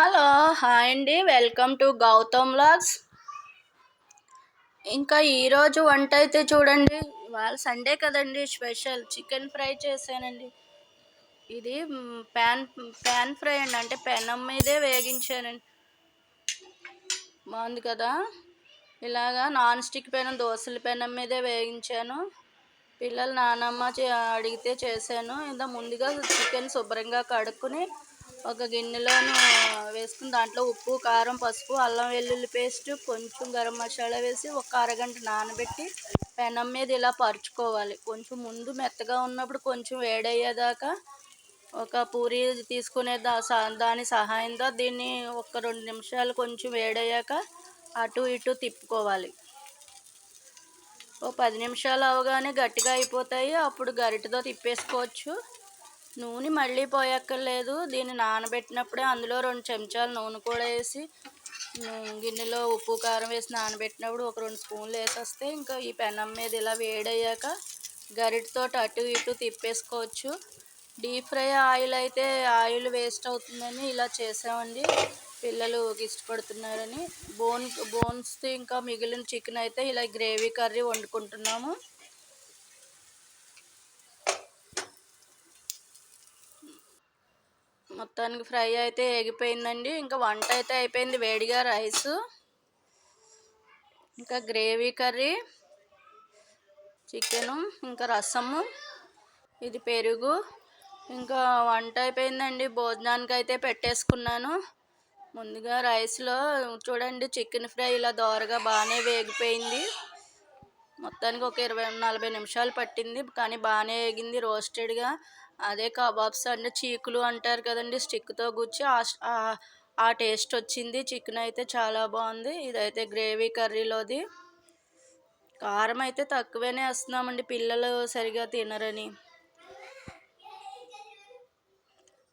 Hello hi అండి. Welcome to Gautam logs ఇంకా ఈరోజు వంట అయితే చూడండి. ఇవాళ సండే కదండి స్పెషల్ చికెన్ ఫ్రై చేశానండి. ఇది ప్యాన్ ప్యాన్ ఫ్రై అండి. అంటే పెనం మీదే వేగించానండి. బాగుంది కదా? ఇలాగా నాన్ స్టిక్ పెనం దోశల పెనం మీదే వేగించాను. పిల్లలు నానమ్మ చే- అడిగితే చేశాను. ఇంత ముందుగా చికెన్ శుభ్రంగా కడుక్కుని ఒక గిన్నెలోను వేసుకుని దాంట్లో ఉప్పు కారం పసుపు అల్లం వెల్లుల్లి పేస్ట్ కొంచెం గరం మసాలా వేసి ఒక అరగంట నానబెట్టి పెనం మీద ఇలా పరుచుకోవాలి. కొంచెం ముందు మెత్తగా ఉన్నప్పుడు కొంచెం వేడయ్యేదాకా ఒక పూరి తీసుకునే దా దాని సహాయంతో దీన్ని ఒక రెండు నిమిషాలు కొంచెం వేడయ్యాక అటు ఇటు తిప్పుకోవాలి. ఓ పది నిమిషాలు అవగానే గట్టిగా అయిపోతాయి. అప్పుడు గరిటతో తిప్పేసుకోవచ్చు. నూనె మళ్ళీ పోయక్కర్లేదు. దీన్ని నానబెట్టినప్పుడే అందులో రెండు చెంచాలు నూనె కూడా వేసి గిన్నెలో ఉప్పు కారం వేసి నానబెట్టినప్పుడు ఒక రెండు స్పూన్లు వేసేస్తే ఇంకా ఈ పెనం మీద ఇలా వేడయ్యాక గరిటతో అటు ఇటు తిప్పేసుకోవచ్చు. డీప్ ఫ్రై ఆయిల్ అయితే ఆయిల్ వేస్ట్ అవుతుందని ఇలా చేసామండి. పిల్లలు ఇష్టపడుతున్నారని. బోన్ బోన్స్ ఇంకా మిగిలిన చికెన్ అయితే ఇలా గ్రేవీ కర్రీ వండుకుంటున్నాము. మొత్తానికి ఫ్రై అయితే ఎగిపోయిందండి ఇంకా వంట అయితే అయిపోయింది వేడిగా రైస్ ఇంకా గ్రేవీ కర్రీ చికెను ఇంకా రసము ఇది పెరుగు ఇంకా వంట అయిపోయిందండి. భోజనానికి అయితే పెట్టేసుకున్నాను. ముందుగా రైస్లో చూడండి చికెన్ ఫ్రై ఇలా దోరగా బాగానే వేగిపోయింది. మొత్తానికి ఒక ఇరవై నలభై నిమిషాలు పట్టింది కానీ బాగానే వేగింది రోస్టెడ్గా అదే కబాబ్స్ అంటే చీకులు అంటారు కదండి స్టిక్తో గుచ్చి ఆ- ఆ- టేస్ట్ వచ్చింది. చికెన్ అయితే చాలా బాగుంది. ఇదైతే గ్రేవీ కర్రీలోది. కారం అయితే తక్కువనే వేస్తున్నామండి పిల్లలు సరిగా తినరని.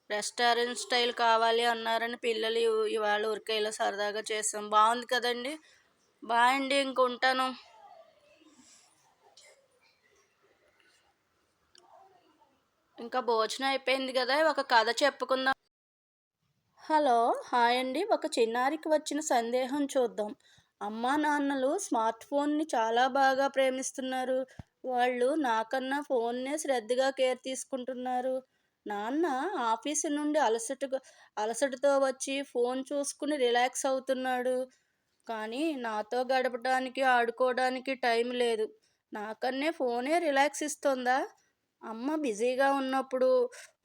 రెస్టారెంట్ స్టైల్ కావాలి అన్నారని పిల్లలు ఇవాళ ఇవాళ ఊరికేలా సరదాగా చేస్తాం. బాగుంది కదండి. బాయ్ అండి ఇంక ఉంటాను. ఇంకా భోజనం అయిపోయింది కదా ఒక కథ చెప్పుకుందాం. హలో హాయ్ అండి. ఒక చిన్నారికి వచ్చిన సందేహం చూద్దాం. అమ్మా నాన్నలు స్మార్ట్ ఫోన్ని చాలా బాగా ప్రేమిస్తున్నారు. వాళ్ళు నాకన్నా ఫోన్నే శ్రద్ధగా కేర్ తీసుకుంటున్నారు. నాన్న ఆఫీసు నుండి అలసటగా అలసటతో వచ్చి ఫోన్ చూసుకుని రిలాక్స్ అవుతున్నాడు. కానీ నాతో గడపడానికి ఆడుకోవడానికి టైం లేదు. నాకన్నే ఫోనే రిలాక్స్ ఇస్తుందా? అమ్మ బిజీగా ఉన్నప్పుడు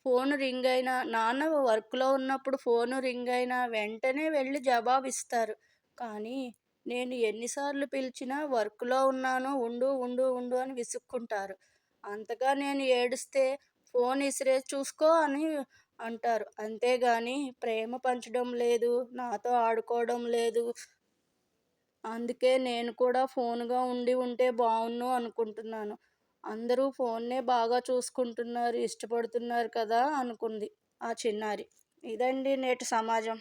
ఫోన్ రింగ్ అయినా నాన్న వర్క్లో ఉన్నప్పుడు ఫోన్ రింగ్ అయినా వెంటనే వెళ్ళి జవాబు ఇస్తారు. కానీ నేను ఎన్నిసార్లు పిలిచినా వర్క్లో ఉన్నాను ఉండు ఉండు ఉండు అని విసుక్కుంటారు. అంతగా నేను ఏడిస్తే ఫోన్ ఇసిరే చూసుకో అని అంటారు. అంతేగాని ప్రేమ పంచడం లేదు నాతో ఆడుకోవడం లేదు. అందుకే నేను కూడా ఫోన్గా ఉండి ఉంటే బాగున్ను అనుకుంటున్నాను. అందరూ ఫోన్నే బాగా చూసుకుంటున్నారు ఇష్టపడుతున్నారు కదా అనుకుంది ఆ చిన్నారి. ఇదండి నేటి సమాజం.